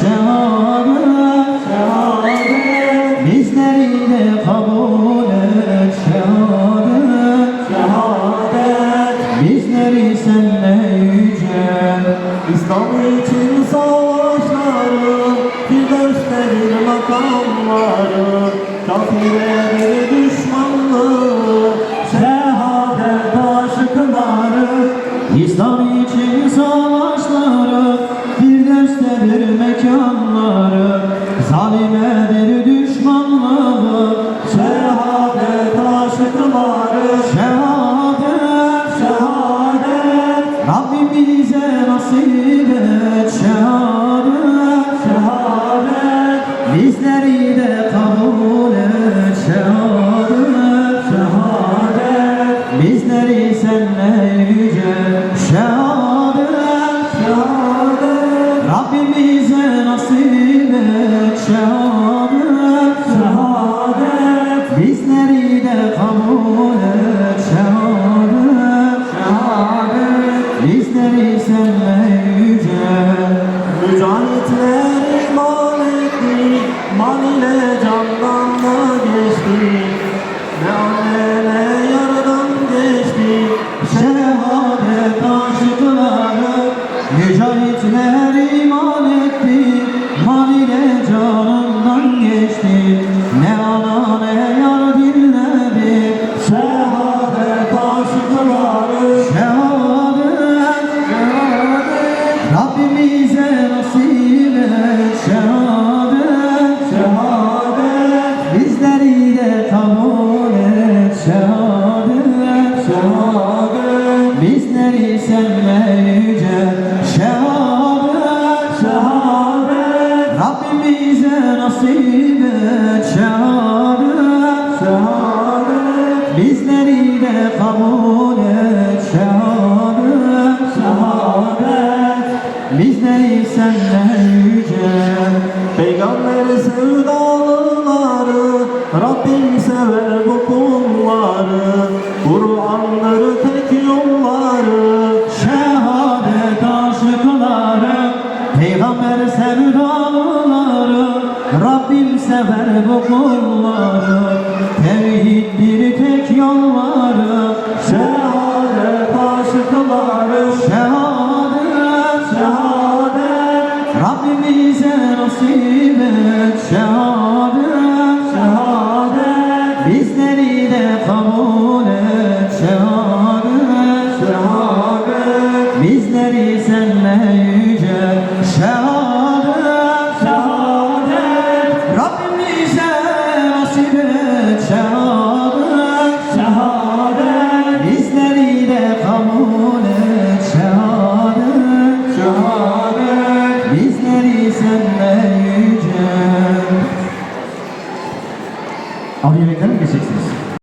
şehadet Bizleri de kabul et şehadet şehadet Bizleri senle yüce İslam için savaşları Firdevslerin makamları. Kafirlerin Firdevs'tedir mekanları Zalimedir düşmanlığı Şehadet aşıkları Şehadet Şehadet. Rabbim bize nasip et şehadet Şehadet. Bizleri de kabul et şehadet Şehadet. Bizleri senle Şehadet Rabbim bize nasip et şehadet Şehadet Bizleri de kabul et şehadet Şehadet Bizleri senle yüce Mücahitler iman etti, mal ile candan da geçti. Ne anne ne yaradan geçti. Şehadet aşıkları Mücahitler iman ile canından geçti. Ne ne yar dinledi. Şehadet aşıkları, Şehadet Rabbimize nasip et. Şehadet şehadet, Bizleri de kabul et. Şehadet şehadet, Bizleri yüce Peygamber sevdalıları Rabbim sever bu kulları. Kur'anları tek yolları Şehadet aşıkları. Peygamber sevdalıları Rabbim sever bu kulları. Tevhid bir tek yolları Şehadet aşıkları. Şehadet Şehadet Rabbimize nasip şehadet Şehadet. Bizleri de kabul et. Şehadet Şehadet. Bizleri senle yüce. Şehadet Şehadet. Rabbimize nasip et. Şehadet Şehadet. Bizleri de kabul et. Şehadet Şehadet. Bizleri senle Audio ekranı geçeceksiniz.